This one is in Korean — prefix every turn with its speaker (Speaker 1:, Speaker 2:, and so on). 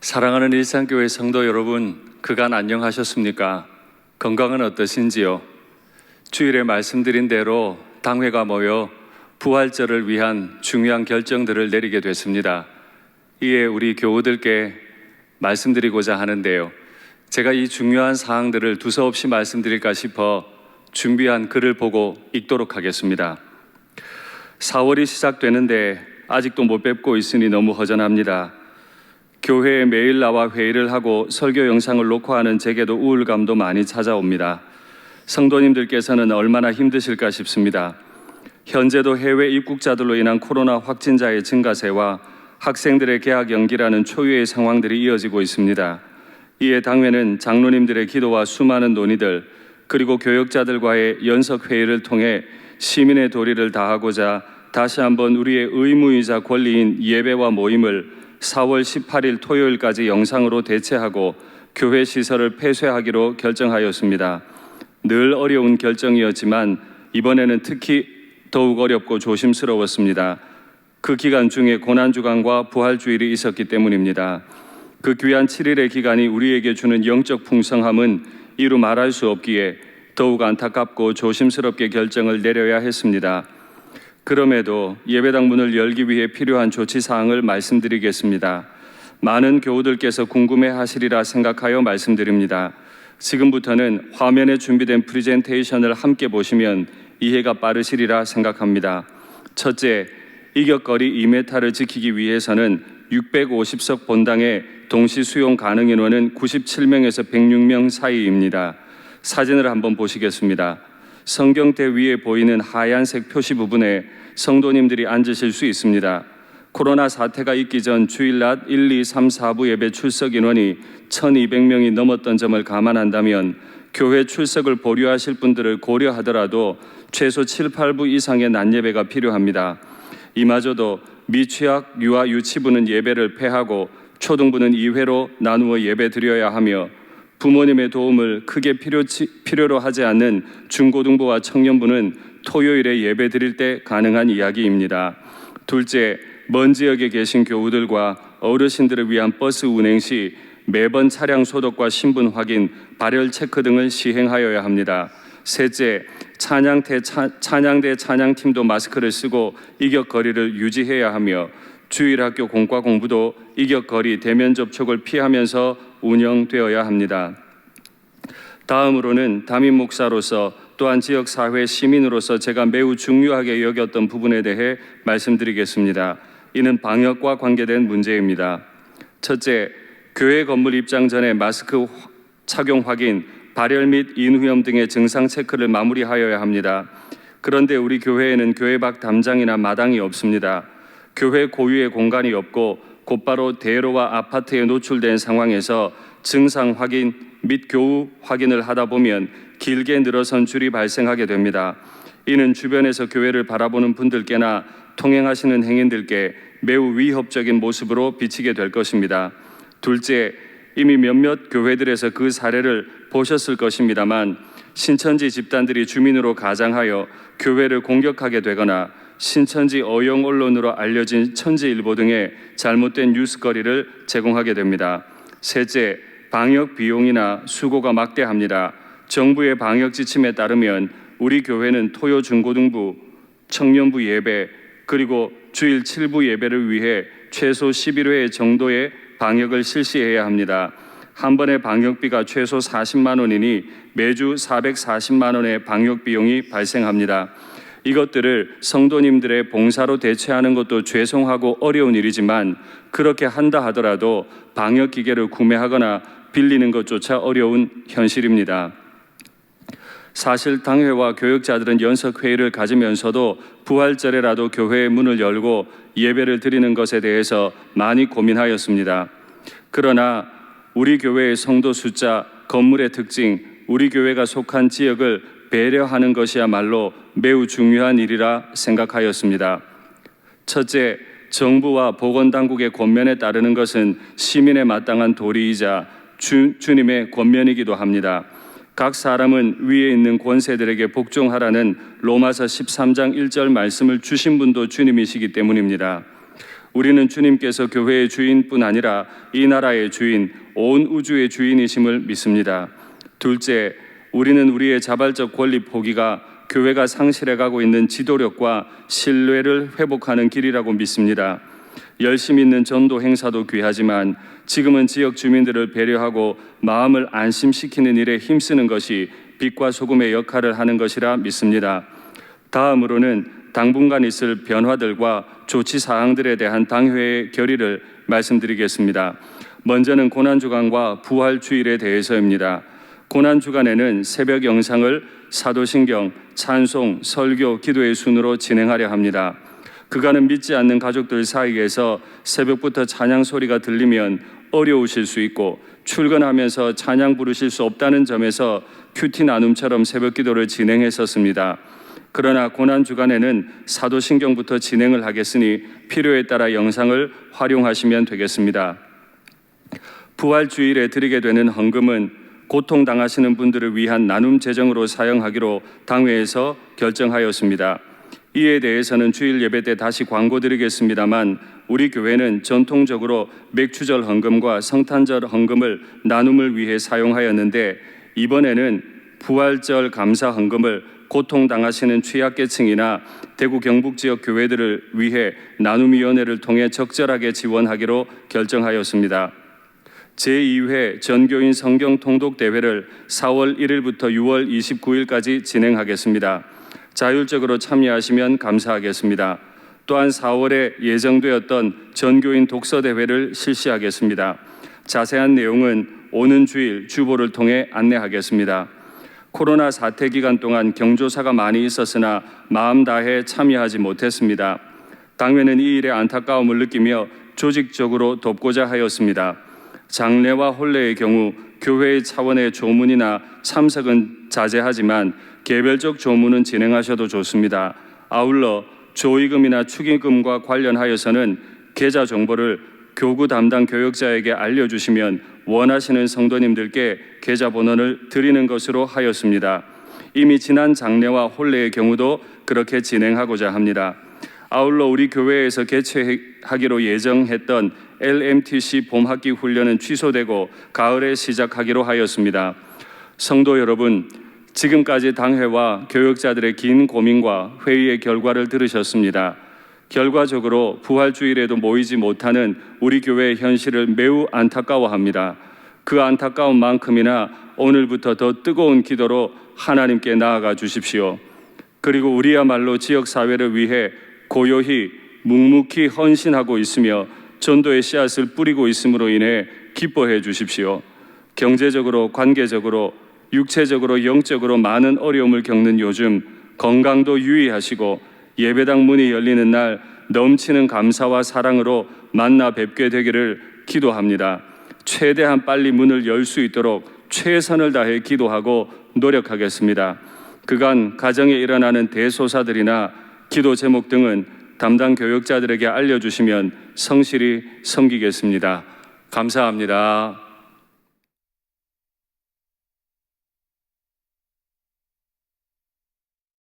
Speaker 1: 사랑하는 일산교회 성도 여러분, 그간 안녕하셨습니까? 건강은 어떠신지요? 주일에 말씀드린 대로 당회가 모여 부활절을 위한 중요한 결정들을 내리게 됐습니다. 이에 우리 교우들께 말씀드리고자 하는데요. 제가 이 중요한 사항들을 두서없이 말씀드릴까 싶어 준비한 글을 보고 읽도록 하겠습니다. 4월이 시작되는데 아직도 못 뵙고 있으니 너무 허전합니다. 교회에 매일 나와 회의를 하고 설교 영상을 녹화하는 제게도 우울감도 많이 찾아옵니다. 성도님들께서는 얼마나 힘드실까 싶습니다. 현재도 해외 입국자들로 인한 코로나 확진자의 증가세와 학생들의 개학 연기라는 초유의 상황들이 이어지고 있습니다. 이에 당회는 장로님들의 기도와 수많은 논의들 그리고 교역자들과의 연석 회의를 통해 시민의 도리를 다하고자 다시 한번 우리의 의무이자 권리인 예배와 모임을 4월 18일 토요일까지 영상으로 대체하고 교회 시설을 폐쇄하기로 결정하였습니다. 늘 어려운 결정이었지만 이번에는 특히 더욱 어렵고 조심스러웠습니다. 그 기간 중에 고난주간과 부활주일이 있었기 때문입니다. 그 귀한 7일의 기간이 우리에게 주는 영적 풍성함은 이루 말할 수 없기에 더욱 안타깝고 조심스럽게 결정을 내려야 했습니다. 그럼에도 예배당 문을 열기 위해 필요한 조치 사항을 말씀드리겠습니다. 많은 교우들께서 궁금해 하시리라 생각하여 말씀드립니다. 지금부터는 화면에 준비된 프리젠테이션을 함께 보시면 이해가 빠르시리라 생각합니다. 첫째, 이격거리 2m를 지키기 위해서는 650석 본당의 동시 수용 가능 인원은 97명에서 106명 사이입니다. 사진을 한번 보시겠습니다. 성경대 위에 보이는 하얀색 표시 부분에 성도님들이 앉으실 수 있습니다. 코로나 사태가 있기 전 주일 낮 1, 2, 3, 4부 예배 출석 인원이 1200명이 넘었던 점을 감안한다면 교회 출석을 보류하실 분들을 고려하더라도 최소 7, 8부 이상의 낮 예배가 필요합니다. 이마저도 미취학, 유아, 유치부는 예배를 폐하고 초등부는 2회로 나누어 예배 드려야 하며 부모님의 도움을 크게 필요치, 필요 로 하지 않는 중고등부와 청년부는 토요일에 예배 드릴 때 가능한 이야기입니다. 둘째, 먼 지역에 계신 교우들과 어르신들을 위한 버스 운행 시 매번 차량 소독과 신분 확인, 발열 체크 등을 시행하여야 합니다. 셋째, 찬양대, 찬양대 찬양팀도 마스크를 쓰고 이격 거리를 유지해야 하며 주일학교 공과 공부도 이격거리 대면 접촉을 피하면서 운영되어야 합니다. 다음으로는 담임 목사로서 또한 지역 사회 시민으로서 제가 매우 중요하게 여겼던 부분에 대해 말씀드리겠습니다. 이는 방역과 관계된 문제입니다. 첫째, 교회 건물 입장 전에 마스크 착용 확인, 발열 및 인후염 등의 증상 체크를 마무리하여야 합니다. 그런데 우리 교회에는 교회 밖 담장이나 마당이 없습니다. 교회 고유의 공간이 없고 곧바로 대로와 아파트에 노출된 상황에서 증상 확인 및 교우 확인을 하다 보면 길게 늘어선 줄이 발생하게 됩니다. 이는 주변에서 교회를 바라보는 분들께나 통행하시는 행인들께 매우 위협적인 모습으로 비치게 될 것입니다. 둘째, 이미 몇몇 교회들에서 그 사례를 보셨을 것입니다만 신천지 집단들이 주민으로 가장하여 교회를 공격하게 되거나 신천지 어용 언론으로 알려진 천지일보 등의 잘못된 뉴스거리를 제공하게 됩니다. 셋째, 방역 비용이나 수고가 막대합니다. 정부의 방역 지침에 따르면 우리 교회는 토요 중고등부, 청년부 예배 그리고 주일 7부 예배를 위해 최소 11회 정도의 방역을 실시해야 합니다. 한 번의 방역비가 최소 40만 원이니 매주 440만 원의 방역 비용이 발생합니다. 이것들을 성도님들의 봉사로 대체하는 것도 죄송하고 어려운 일이지만 그렇게 한다 하더라도 방역 기계를 구매하거나 빌리는 것조차 어려운 현실입니다. 사실 당회와 교역자들은 연석 회의를 가지면서도 부활절에라도 교회의 문을 열고 예배를 드리는 것에 대해서 많이 고민하였습니다. 그러나 우리 교회의 성도 숫자, 건물의 특징, 우리 교회가 속한 지역을 배려하는 것이야말로 매우 중요한 일이라 생각하였습니다. 첫째, 정부와 보건당국의 권면에 따르는 것은 시민의 마땅한 도리이자 주, 주님의 권면이기도 합니다. 각 사람은 위에 있는 권세들에게 복종하라는 로마서 13장 1절 말씀을 주신 분도 주님이시기 때문입니다. 우리는 주님께서 교회의 주인뿐 아니라 이 나라의 주인, 온 우주의 주인이심을 믿습니다. 둘째, 우리는 우리의 자발적 권리 포기가 교회가 상실해 가고 있는 지도력과 신뢰를 회복하는 길이라고 믿습니다. 열심 있는 전도 행사도 귀하지만 지금은 지역 주민들을 배려하고 마음을 안심시키는 일에 힘쓰는 것이 빛과 소금의 역할을 하는 것이라 믿습니다. 다음으로는 당분간 있을 변화들과 조치 사항들에 대한 당회의 결의를 말씀드리겠습니다. 먼저는 고난주간과 부활주일에 대해서입니다. 고난 주간에는 새벽 영상을 사도신경, 찬송, 설교, 기도의 순으로 진행하려 합니다. 그간은 믿지 않는 가족들 사이에서 새벽부터 찬양 소리가 들리면 어려우실 수 있고 출근하면서 찬양 부르실 수 없다는 점에서 큐티 나눔처럼 새벽 기도를 진행했었습니다. 그러나 고난 주간에는 사도신경부터 진행을 하겠으니 필요에 따라 영상을 활용하시면 되겠습니다. 부활 주일에 드리게 되는 헌금은 고통 당하시는 분들을 위한 나눔 재정으로 사용하기로 당회에서 결정하였습니다. 이에 대해서는 주일 예배 때 다시 광고 드리겠습니다만 우리 교회는 전통적으로 맥주절 헌금과 성탄절 헌금을 나눔을 위해 사용하였는데 이번에는 부활절 감사 헌금을 고통 당하시는 취약계층이나 대구 경북 지역 교회들을 위해 나눔위원회를 통해 적절하게 지원하기로 결정하였습니다. 제2회 전교인 성경 통독 대회를 4월 1일부터 6월 29일까지 진행하겠습니다. 자율적으로 참여하시면 감사하겠습니다. 또한 4월에 예정되었던 전교인 독서 대회를 실시하겠습니다. 자세한 내용은 오는 주일 주보를 통해 안내하겠습니다. 코로나 사태 기간 동안 경조사가 많이 있었으나 마음 다해 참여하지 못했습니다. 당회는 이 일에 안타까움을 느끼며 조직적으로 돕고자 하였습니다. 장례와 혼례의 경우 교회의 차원의 조문이나 참석은 자제하지만 개별적 조문은 진행하셔도 좋습니다. 아울러 조의금이나 축의금과 관련하여서는 계좌 정보를 교구 담당 교역자에게 알려주시면 원하시는 성도님들께 계좌 번호를 드리는 것으로 하였습니다. 이미 지난 장례와 혼례의 경우도 그렇게 진행하고자 합니다. 아울러 우리 교회에서 개최하기로 예정했던 LMTC 봄학기 훈련은 취소되고 가을에 시작하기로 하였습니다. 성도 여러분, 지금까지 당회와 교역자들의 긴 고민과 회의의 결과를 들으셨습니다. 결과적으로 부활주일에도 모이지 못하는 우리 교회의 현실을 매우 안타까워합니다. 그 안타까운 만큼이나 오늘부터 더 뜨거운 기도로 하나님께 나아가 주십시오. 그리고 우리야말로 지역 사회를 위해 고요히 묵묵히 헌신하고 있으며 전도의 씨앗을 뿌리고 있음으로 인해 기뻐해 주십시오. 경제적으로, 관계적으로, 육체적으로, 영적으로 많은 어려움을 겪는 요즘 건강도 유의하시고 예배당 문이 열리는 날 넘치는 감사와 사랑으로 만나 뵙게 되기를 기도합니다. 최대한 빨리 문을 열 수 있도록 최선을 다해 기도하고 노력하겠습니다. 그간 가정에 일어나는 대소사들이나 기도 제목 등은 담당 교역자들에게 알려주시면 성실히 섬기겠습니다. 감사합니다.